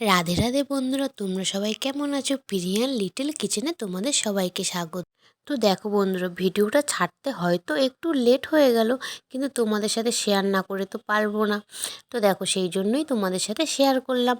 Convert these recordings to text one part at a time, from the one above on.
রাধে রাধে বন্ধুরা, তোমরা সবাই কেমন আছো? প্রিয়ান লিটল কিচেনে তোমাদের সবাইকে স্বাগত। তো দেখো বন্ধুরা, ভিডিওটা ছাড়তে হয়তো একটু লেট হয়ে গেল, কিন্তু তোমাদের সাথে শেয়ার না করে তো পারব না। তো দেখো, সেই জন্যই তোমাদের সাথে শেয়ার করলাম।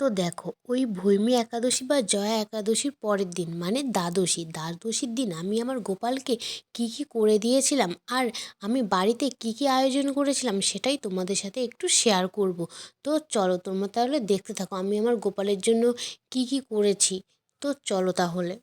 তো দেখো, ওই ভৈমী একাদশী বা জয়া একাদশীর পরের দিন মানে দ্বাদশী, দ্বাদশীর দিন আমি আমার গোপালকে কি কি করে দিয়েছিলাম আর আমি বাড়িতে কি কি আয়োজন করেছিলাম সেটাই তোমাদের সাথে একটু শেয়ার করব। তো চলো তোমরা তাহলে দেখতে থাকো আমি আমার গোপালের জন্য কি কি করেছি। তো চলো তাহলে।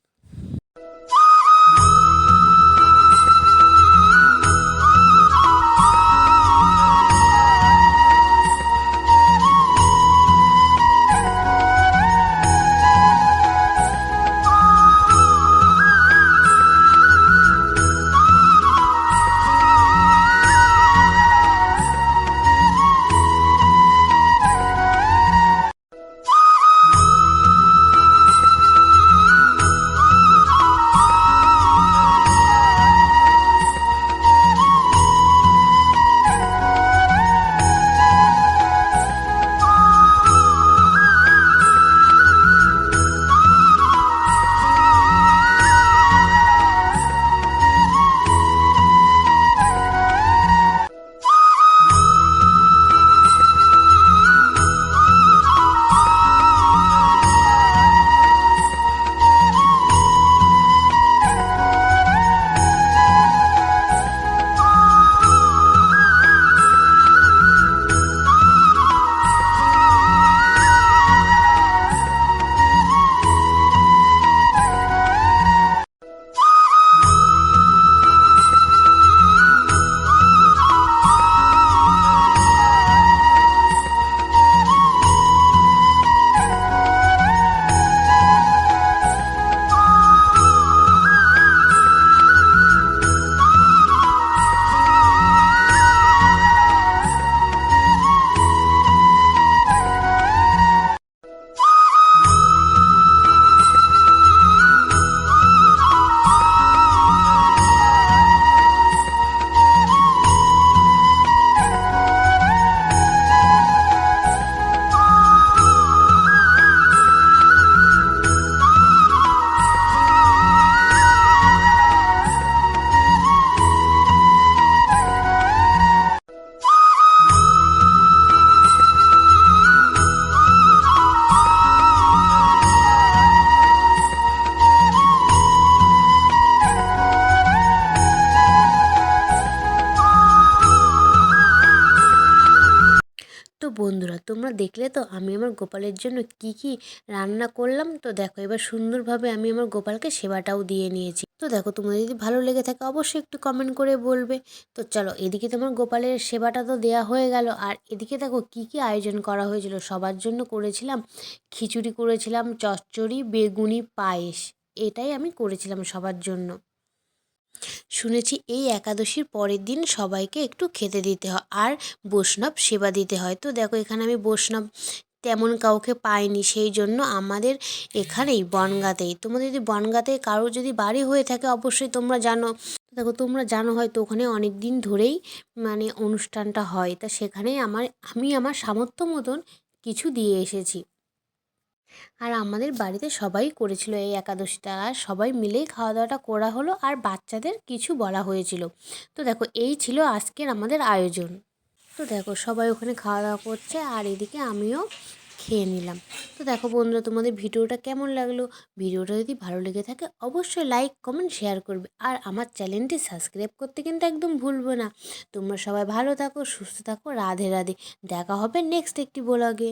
বন্ধুরা, তোমরা দেখলে তো আমি আমার গোপালের জন্য কি কি রান্না করলাম? তো দেখো, এবার সুন্দরভাবে আমি আমার গোপালকে সেবাটাও দিয়ে নিয়েছি। তো দেখো, তোমাদের যদি ভালো লেগে থাকে অবশ্যই একটু কমেন্ট করে বলবে। তো চলো, এদিকে তোমার গোপালের সেবাটা তো দেয়া হয়ে গেল। আর এদিকে দেখো, কি কি আয়োজন করা হয়েছিল? সবার জন্য করেছিলাম খিচুড়ি করেছিলাম, চচ্চড়ি, বেগুনি, পায়েস। এটাই আমি করেছিলাম সবার জন্য। শুনেছি এই একাদশীর পরের দিন সবাইকে একটু খেতে দিতে হয় আর বৈষ্ণব সেবা দিতে হয়। তো দেখো, এখানে আমি বৈষ্ণব তেমন কাউকে পাইনি সেই জন্য আমাদের এখানেই বনগাতেই। তোমাদের যদি বনগাতে কারও যদি বাড়ি হয়ে থাকে, অবশ্যই তোমরা জানো। দেখো, তোমরা জানো হয়তো ওখানে অনেক দিন ধরেই মানে অনুষ্ঠানটা হয়। তা সেখানেই আমার, আমি আমার সামর্থ্য মতন কিছু দিয়ে এসেছি। আর আমাদের বাড়িতে সবাই করেছিল এই একাদশীটা। আর সবাই মিলেই খাওয়া দাওয়াটা করা হলো আর বাচ্চাদের কিছু বলা হয়েছিল। তো দেখো, এই ছিল আজকের আমাদের আয়োজন। তো দেখো, সবাই ওখানে খাওয়া দাওয়া করছে আর এদিকে আমিও খেয়ে নিলাম। তো দেখো বন্ধুরা, তোমাদের ভিডিওটা কেমন লাগল? ভিডিওটা যদি ভালো লেগে থাকে, অবশ্যই লাইক, কমেন্ট, শেয়ার করবে। আর আমার চ্যানেলটি সাবস্ক্রাইব করতে কিন্তু একদম ভুলবো না। তোমরা সবাই ভালো থাকো, সুস্থ থাকো, রাধে রাধে। দেখা হবে নেক্সট একটি ব্লগে